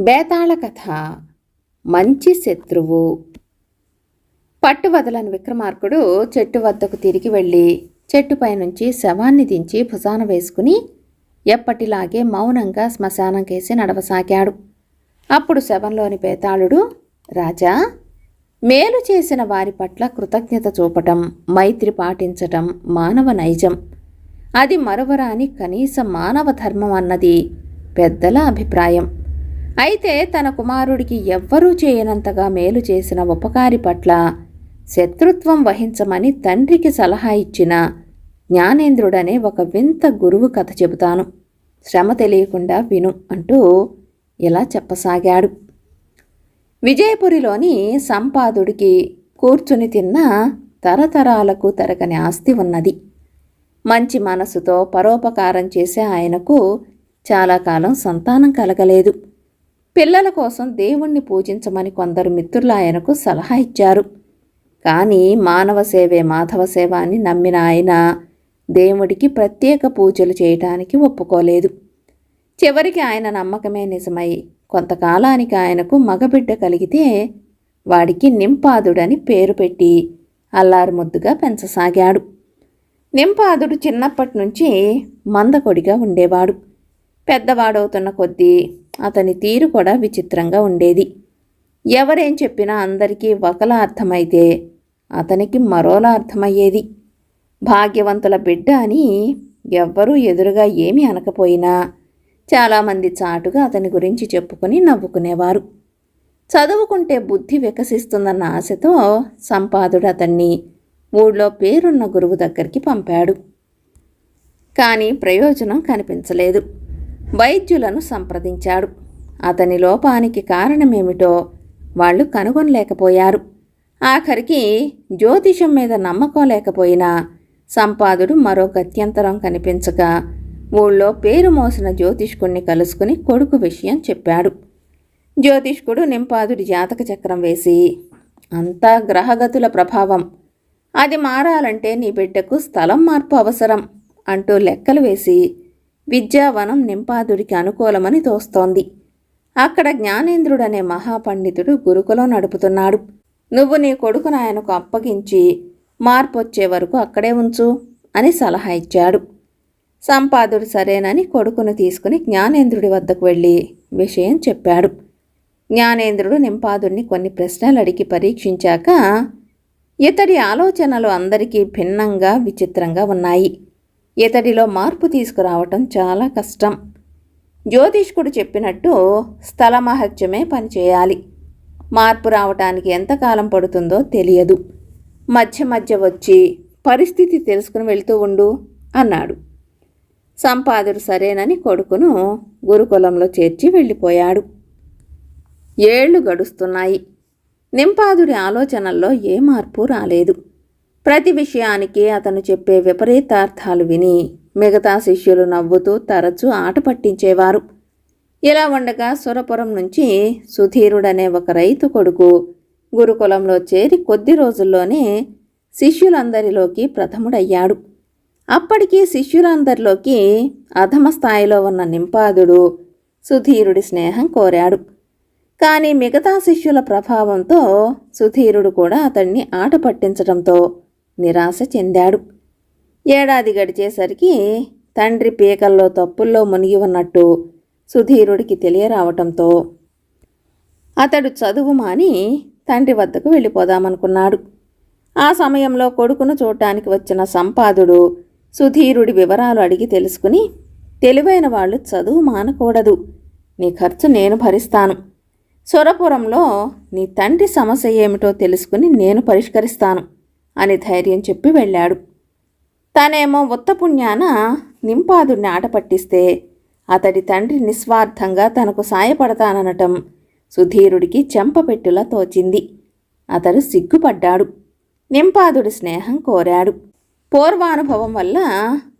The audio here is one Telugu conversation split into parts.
బేతాళ కథ మంచి శత్రువు. పట్టు వదలని విక్రమార్కుడు చెట్టు వద్దకు తిరిగి వెళ్ళి చెట్టుపై నుంచి శవాన్ని దించి భుజాన వేసుకుని ఎప్పటిలాగే మౌనంగా శ్మశానంకేసి నడవసాగాడు. అప్పుడు శవంలోని బేతాళుడు రాజా మేలు చేసిన వారి పట్ల కృతజ్ఞత చూపటం మైత్రి పాటించటం మానవ నైజం. అది మరొవరాని కనీస మానవ ధర్మం అన్నది పెద్దల అభిప్రాయం. అయితే తన కుమారుడికి ఎవ్వరూ చేయనంతగా మేలు చేసిన ఉపకారి పట్ల శత్రుత్వం వహించమని తండ్రికి సలహా ఇచ్చిన జ్ఞానేంద్రుడనే ఒక వింత గురువు కథ చెబుతాను. శ్రమ తెలియకుండా విను అంటూ ఇలా చెప్పసాగాడు. విజయపురిలోని సంపాదుడికి కూర్చుని తిన్న తరతరాలకు తరగని ఆస్తి ఉన్నది. మంచి మనసుతో పరోపకారం చేసే ఆయనకు చాలా కాలం సంతానం కలగలేదు. పిల్లల కోసం దేవుణ్ణి పూజించమని కొందరు మిత్రులు ఆయనకు సలహా ఇచ్చారు. కానీ మానవ సేవే మాధవ సేవ అని నమ్మిన ఆయన దేవుడికి ప్రత్యేక పూజలు చేయటానికి ఒప్పుకోలేదు. చివరికి ఆయన నమ్మకమే నిజమై కొంతకాలానికి ఆయనకు మగబిడ్డ కలిగితే వాడికి నింపాదుడని పేరు పెట్టి అల్లారుముద్దుగా పెంచసాగాడు. నింపాదుడు చిన్నప్పటి నుంచి మందకొడిగా ఉండేవాడు. పెద్దవాడవుతున్న కొద్దీ అతని తీరు కూడా విచిత్రంగా ఉండేది. ఎవరేం చెప్పినా అందరికీ ఒకలా అర్థమైతే అతనికి మరోలా అర్థమయ్యేది. భాగ్యవంతుల బిడ్డ అని ఎవ్వరూ ఎదురుగా ఏమీ అనకపోయినా చాలామంది చాటుగా అతని గురించి చెప్పుకొని నవ్వుకునేవారు. చదువుకుంటే బుద్ధి వికసిస్తుందన్న ఆశతో సంపాదుడు అతన్ని ఊళ్ళో పేరున్న గురువు దగ్గరికి పంపాడు. కానీ ప్రయోజనం కనిపించలేదు. వైద్యులను సంప్రదించాడు. అతని లోపానికి కారణమేమిటో వాళ్ళు కనుగొనలేకపోయారు. ఆఖరికి జ్యోతిషం మీద నమ్మకం లేకపోయినా సంపాదుడు మరో గత్యంతరం కనిపించక ఊళ్ళో పేరు మోసిన జ్యోతిష్కుణ్ణి కలుసుకుని కొడుకు విషయం చెప్పాడు. జ్యోతిష్కుడు నింపాదుడి జాతక చక్రం వేసి అంతా గ్రహగతుల ప్రభావం. అది మారాలంటే నీ బిడ్డకు స్థలం మార్పు అవసరం అంటూ లెక్కలు వేసి విద్యావనం నింపాదుడికి అనుకూలమని తోస్తోంది. అక్కడ జ్ఞానేంద్రుడనే మహాపండితుడు గురుకులం నడుపుతున్నాడు. నువ్వు నీ కొడుకును ఆయనకు అప్పగించి మార్పు వచ్చే వరకు అక్కడే ఉంచు అని సలహా ఇచ్చాడు. సంపాదుడు సరేనని కొడుకును తీసుకుని జ్ఞానేంద్రుడి వద్దకు వెళ్ళి విషయం చెప్పాడు. జ్ఞానేంద్రుడు నింపాదుడిని కొన్ని ప్రశ్నలు అడిగి పరీక్షించాక ఇతడి ఆలోచనలు అందరికీ భిన్నంగా విచిత్రంగా ఉన్నాయి. ఇతడిలో మార్పు తీసుకురావటం చాలా కష్టం. జ్యోతిష్కుడు చెప్పినట్టు స్థల మహత్యమే పనిచేయాలి. మార్పు రావటానికి ఎంతకాలం పడుతుందో తెలియదు. మధ్య మధ్య వచ్చి పరిస్థితి తెలుసుకుని వెళ్తూ ఉండు అన్నాడు. సంపాదుడు సరేనని కొడుకును గురుకులంలో చేర్చి వెళ్ళిపోయాడు. ఏళ్ళు గడుస్తున్నాయి. నింపాదుడి ఆలోచనల్లో ఏ మార్పు రాలేదు. ప్రతి విషయానికి అతను చెప్పే విపరీతార్థాలు విని మిగతా శిష్యులు నవ్వుతూ తరచూ ఆట పట్టించేవారు. ఇలా ఉండగా సురపురం నుంచి సుధీరుడనే ఒక రైతు కొడుకు గురుకులంలో చేరి కొద్ది రోజుల్లోనే శిష్యులందరిలోకి ప్రథముడయ్యాడు. అప్పటికి శిష్యులందరిలోకి అధమ స్థాయిలో ఉన్న నింపాదుడు సుధీరుడి స్నేహం కోరాడు. కానీ మిగతా శిష్యుల ప్రభావంతో సుధీరుడు కూడా అతన్ని ఆట పట్టించడంతో నిరాశ చెందాడు. ఏడాది గడిచేసరికి తండ్రి పీకల్లో తప్పుల్లో మునిగి ఉన్నట్టు సుధీరుడికి తెలియరావటంతో అతడు చదువు మాని తండ్రి వద్దకు వెళ్ళిపోదామనుకున్నాడు. ఆ సమయంలో కొడుకును చూడటానికి వచ్చిన సంపాదుడు సుధీరుడి వివరాలు అడిగి తెలుసుకుని తెలివైన వాళ్ళు చదువు మానకూడదు. నీ ఖర్చు నేను భరిస్తాను. సురపురంలో నీ తండ్రి సమస్య ఏమిటో తెలుసుకుని నేను పరిష్కరిస్తాను. అని ధైర్యం చెప్పి వెళ్ళాడు. తనేమో ఉత్తపుణ్యాన నింపాదుడిని ఆట పట్టిస్తే అతడి తండ్రి నిస్వార్థంగా తనకు సాయపడతాననటం సుధీరుడికి చెంపపెట్టులా తోచింది. అతడు సిగ్గుపడ్డాడు. నింపాదుడి స్నేహం కోరాడు. పూర్వానుభవం వల్ల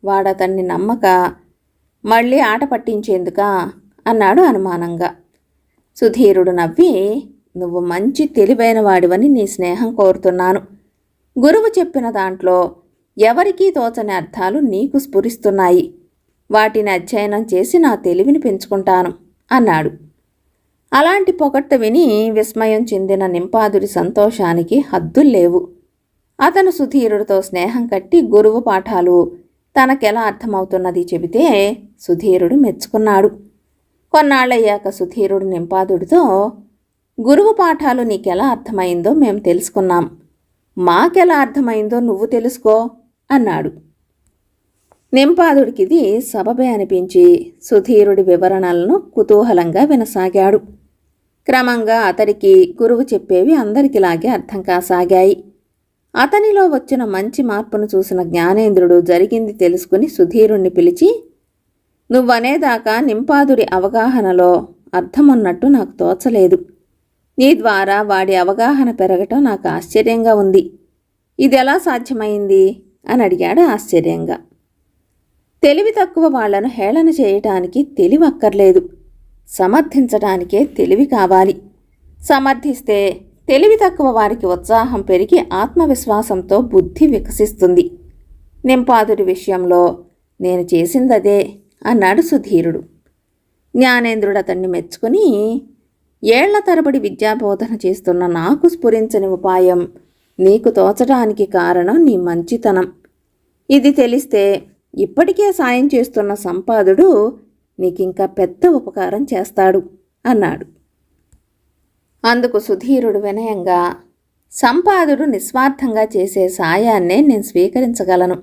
వాడతన్ని నమ్మక మళ్ళీ ఆట పట్టించేందుకా అన్నాడు అనుమానంగా. సుధీరుడు నవ్వి నువ్వు మంచి తెలివైన వాడివని నీ స్నేహం కోరుతున్నాను. గురువు చెప్పిన దాంట్లో ఎవరికీ తోచని అర్థాలు నీకు స్ఫురిస్తున్నాయి. వాటిని అధ్యయనం చేసి నా తెలివిని పెంచుకుంటాను అన్నాడు. అలాంటి పొగట్ట విని విస్మయం చెందిన నింపాదుడి సంతోషానికి హద్దుల్లేవు. అతను సుధీరుడితో స్నేహం కట్టి గురువు పాఠాలు తనకెలా అర్థమవుతున్నది చెబితే సుధీరుడు మెచ్చుకున్నాడు. కొన్నాళ్ళయ్యాక సుధీరుడు నింపాదుడితో గురువు పాఠాలు నీకెలా అర్థమైందో మేము తెలుసుకున్నాం. మాకెలా అర్థమైందో నువ్వు తెలుసుకో అన్నాడు. నింపాదుడికిది సబబే అనిపించి సుధీరుడి వివరణలను కుతూహలంగా వినసాగాడు. క్రమంగా అతడికి గురువు చెప్పేవి అందరికిలాగే అర్థం కాసాగాయి. అతనిలో వచ్చిన మంచి మార్పును చూసిన జ్ఞానేంద్రుడు జరిగింది తెలుసుకుని సుధీరుణ్ణి పిలిచి నువ్వనేదాకా నింపాదుడి అవగాహనలో అర్థమున్నట్టు నాకు తోచలేదు. నీ ద్వారా వాడి అవగాహన పెరగటం నాకు ఆశ్చర్యంగా ఉంది. ఇది ఎలా సాధ్యమైంది? అని అడిగాడు ఆశ్చర్యంగా. తెలివి తక్కువ వాళ్ళను హేళన చేయటానికి తెలివి అక్కర్లేదు సమర్థించటానికే తెలివి కావాలి. సమర్థిస్తే తెలివి తక్కువ వారికి ఉత్సాహం పెరిగి ఆత్మవిశ్వాసంతో బుద్ధి వికసిస్తుంది. నింపాదుడి విషయంలో నేను చేసిందదే అన్నాడు సుధీరుడు. జ్ఞానేంద్రుడు అతన్ని మెచ్చుకుని ఏళ్ళ తరబడి విద్యాబోధన చేస్తున్న నాకు స్ఫురించని ఉపాయం నీకు తోచడానికి కారణం నీ మంచితనం. ఇది తెలిస్తే ఇప్పటికే సాయం చేస్తున్న సంపాదుడు నీకింకా పెద్ద ఉపకారం చేస్తాడు అన్నాడు. అందుకు సుధీరుడు వినయంగా సంపాదుడు నిస్వార్థంగా చేసే సాయాన్నే నేను స్వీకరించగలను.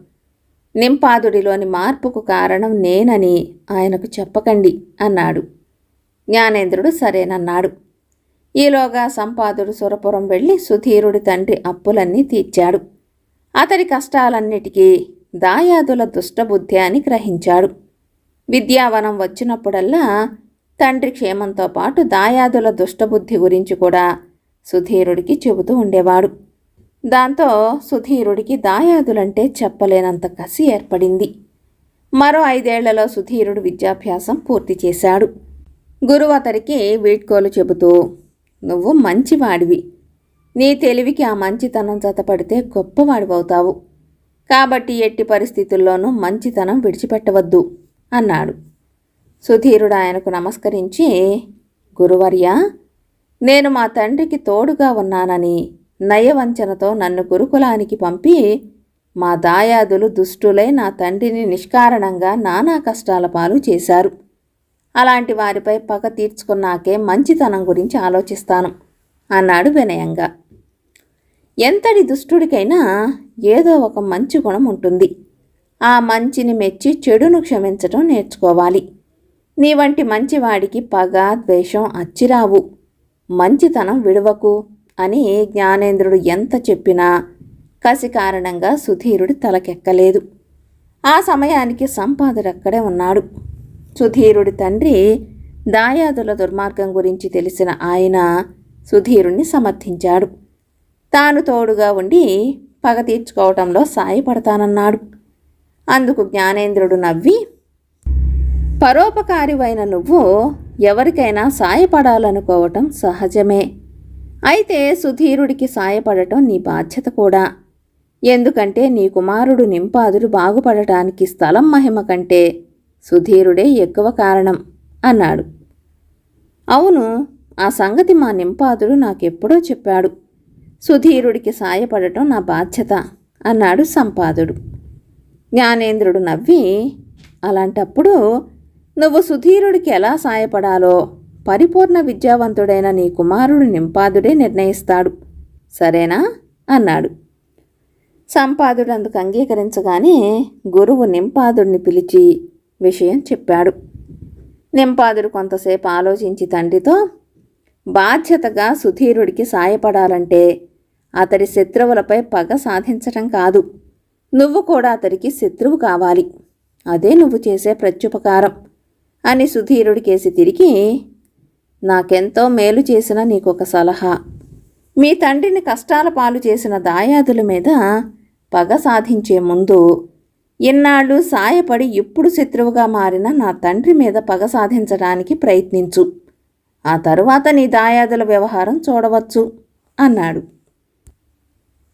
నింపాదుడిలోని మార్పుకు కారణం నేనని ఆయనకు చెప్పకండి అన్నాడు. జ్ఞానేంద్రుడు సరేనన్నాడు. ఈలోగా సంపాదుడు సురపురం వెళ్ళి సుధీరుడి తండ్రి అప్పులన్నీ తీర్చాడు. అతడి కష్టాలన్నిటికీ దాయాదుల దుష్టబుద్ధి అని గ్రహించాడు. విద్యావనం వచ్చినప్పుడల్లా తండ్రి క్షేమంతో పాటు దాయాదుల దుష్టబుద్ధి గురించి కూడా సుధీరుడికి చెబుతూ ఉండేవాడు. దాంతో సుధీరుడికి దాయాదులంటే చెప్పలేనంత కసి ఏర్పడింది. మరో ఐదేళ్ళలో సుధీరుడు విద్యాభ్యాసం పూర్తి చేశాడు. గురువు అతడికి వీడ్కోలు చెబుతూ నువ్వు మంచివాడివి. నీ తెలివికి ఆ మంచితనం జతపడితే గొప్పవాడివవుతావు కాబట్టి ఎట్టి పరిస్థితుల్లోనూ మంచితనం విడిచిపెట్టవద్దు అన్నాడు. సుధీరుడు ఆయనకు నమస్కరించి గురువర్య నేను మా తండ్రికి తోడుగా ఉన్నానని నయవంచనతో నన్ను గురుకులానికి పంపి మా దాయాదులు దుష్టులై నా తండ్రిని నిష్కారణంగా నానా కష్టాల పాలు చేశారు. అలాంటి వారిపై పగ తీర్చుకున్నాకే మంచితనం గురించి ఆలోచిస్తాను అన్నాడు వినయంగా. ఎంతటి దుష్టుడికైనా ఏదో ఒక మంచి గుణం ఉంటుంది. ఆ మంచిని మెచ్చి చెడును క్షమించటం నేర్చుకోవాలి. నీ వంటి మంచివాడికి పగ ద్వేషం అచ్చిరావు. మంచితనం విడవకు అని జ్ఞానేంద్రుడు ఎంత చెప్పినా కసి కారణంగా సుధీరుడి తలకెక్కలేదు. ఆ సమయానికి సంపాదుడక్కడే ఉన్నాడు. సుధీరుడి తండ్రి దాయాదుల దుర్మార్గం గురించి తెలిసిన ఆయన సుధీరుణ్ణి సమర్థించాడు. తాను తోడుగా ఉండి పగ తీర్చుకోవటంలో సాయపడతానన్నాడు. అందుకు జ్ఞానేంద్రుడు నవ్వి పరోపకారివైన నువ్వు ఎవరికైనా సాయపడాలనుకోవటం సహజమే. అయితే సుధీరుడికి సాయపడటం నీ బాధ్యత కూడా. ఎందుకంటే నీ కుమారుడు నింపాదులు బాగుపడటానికి స్థలం మహిమ కంటే సుధీరుడే ఎక్కువ కారణం అన్నాడు. అవును ఆ సంగతి మా నింపాదుడు నాకెప్పుడో చెప్పాడు. సుధీరుడికి సాయపడటం నా బాధ్యత అన్నాడు సంపాదుడు. జ్ఞానేంద్రుడు నవ్వి అలాంటప్పుడు నువ్వు సుధీరుడికి ఎలా సాయపడాలో పరిపూర్ణ విద్యావంతుడైన నీ కుమారుడు నింపాదుడే నిర్ణయిస్తాడు. సరేనా? అన్నాడు. సంపాదుడు అందుకు అంగీకరించగానే గురువు నింపాదుడిని పిలిచి విషయం చెప్పాడు. నింపాదుడు కొంతసేపు ఆలోచించి తండ్రితో బాధ్యతగా సుధీరుడికి సాయపడాలంటే అతడి శత్రువులపై పగ సాధించటం కాదు. నువ్వు కూడా అతడికి శత్రువు కావాలి. అదే నువ్వు చేసే ప్రత్యుపకారం అని సుధీరుడికేసి తిరిగి నాకెంతో మేలు చేసిన నీకొక సలహా. మీ తండ్రిని కష్టాల పాలు చేసిన దాయాదుల మీద పగ సాధించే ముందు ఇన్నాళ్ళు సాయపడి ఇప్పుడు శత్రువుగా మారిన నా తండ్రి మీద పగ సాధించడానికి ప్రయత్నించు. ఆ తరువాత నీ దాయాదుల వ్యవహారం చూడవచ్చు అన్నాడు.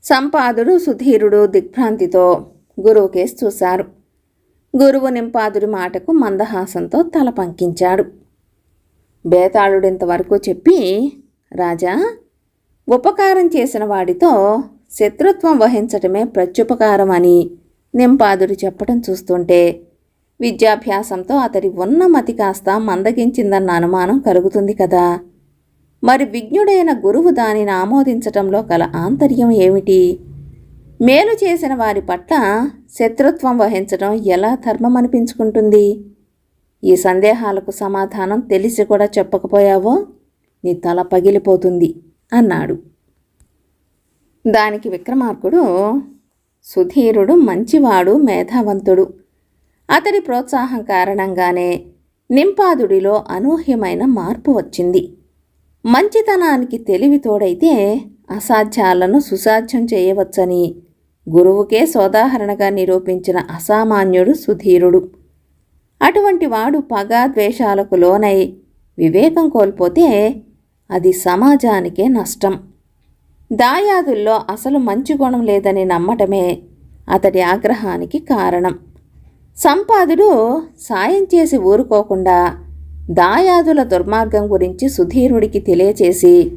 సంపాదుడు సుధీరుడు దిగ్భ్రాంతితో గురువుకేసి చూశారు. గురువు నింపాదుడి మాటకు మందహాసంతో తల పంకించాడు. బేతాళుడింతవరకు చెప్పి రాజా ఉపకారం చేసిన వాడితో శత్రుత్వం వహించటమే ప్రత్యుపకారం అని నింపాదుడు చెప్పడం చూస్తుంటే విద్యాభ్యాసంతో అతడి ఉన్నమతి కాస్త మందగించిందన్న అనుమానం కలుగుతుంది కదా. మరి విజ్ఞుడైన గురువు దానిని ఆమోదించటంలో గల ఆంతర్యం ఏమిటి? మేలు చేసిన వారి పట్ల శత్రుత్వం వహించడం ఎలా ధర్మం అనిపించుకుంటుంది ఈ సందేహాలకు సమాధానం తెలిసి కూడా చెప్పకపోయావో? నీ తల పగిలిపోతుంది అన్నాడు. దానికి విక్రమార్కుడు సుధీరుడు మంచివాడు మేధావంతుడు. అతడి ప్రోత్సాహం కారణంగానే నింపాదుడిలో అనూహ్యమైన మార్పు వచ్చింది. మంచితనానికి తెలివి తోడైతే అసాధ్యాలను సుసాధ్యం చేయవచ్చని గురువుకే సోదాహరణగా నిరూపించిన అసామాన్యుడు సుధీరుడు. అటువంటి వాడు పగ ద్వేషాలకు లోనై వివేకం కోల్పోతే అది సమాజానికే నష్టం. దాయాదుల్లో అసలు మంచి గుణం లేదని నమ్మటమే అతడి ఆగ్రహానికి కారణం. సంపాదుడు సాయం చేసి ఊరుకోకుండా దాయాదుల దుర్మార్గం గురించి సుధీరుడికి తెలియచేసి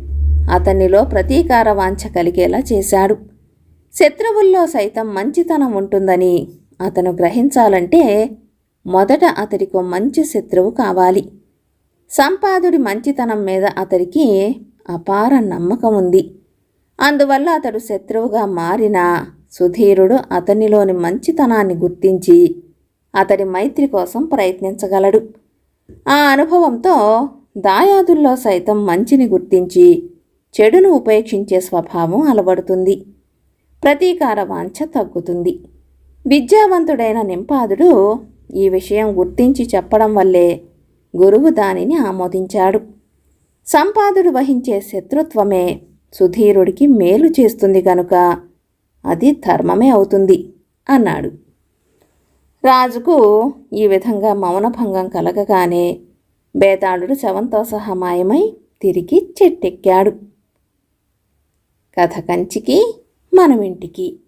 అతనిలో ప్రతీకార వాంఛ కలిగేలా చేశాడు. శత్రువుల్లో సైతం మంచితనం ఉంటుందని అతను గ్రహించాలంటే మొదట అతడికి మంచి శత్రువు కావాలి. సంపాదుడి మంచితనం మీద అతడికి అపార నమ్మకం ఉంది అందువల్ల అతడు శత్రువుగా మారిన సుధీరుడు అతనిలోని మంచితనాన్ని గుర్తించి అతడి మైత్రి కోసం ప్రయత్నించగలడు. ఆ అనుభవంతో దాయాదుల్లో సైతం మంచిని గుర్తించి చెడును ఉపేక్షించే స్వభావం అలవడుతుంది. ప్రతీకార వాంఛ తగ్గుతుంది. విద్యావంతుడైన నింపాదుడు ఈ విషయం గుర్తించి చెప్పడం వల్లే గురువు దానిని ఆమోదించాడు. సంపాదుడు వహించే శత్రుత్వమే సుధీరుడికి మేలు చేస్తుంది గనుక అది ధర్మమే అవుతుంది అన్నాడు. రాజుకు ఈ విధంగా మౌనభంగం కలగగానే బేతాళుడు శవంతో సహా మాయమై తిరిగి చెట్టెక్కాడు. కథ కంచికి మనమింటికి.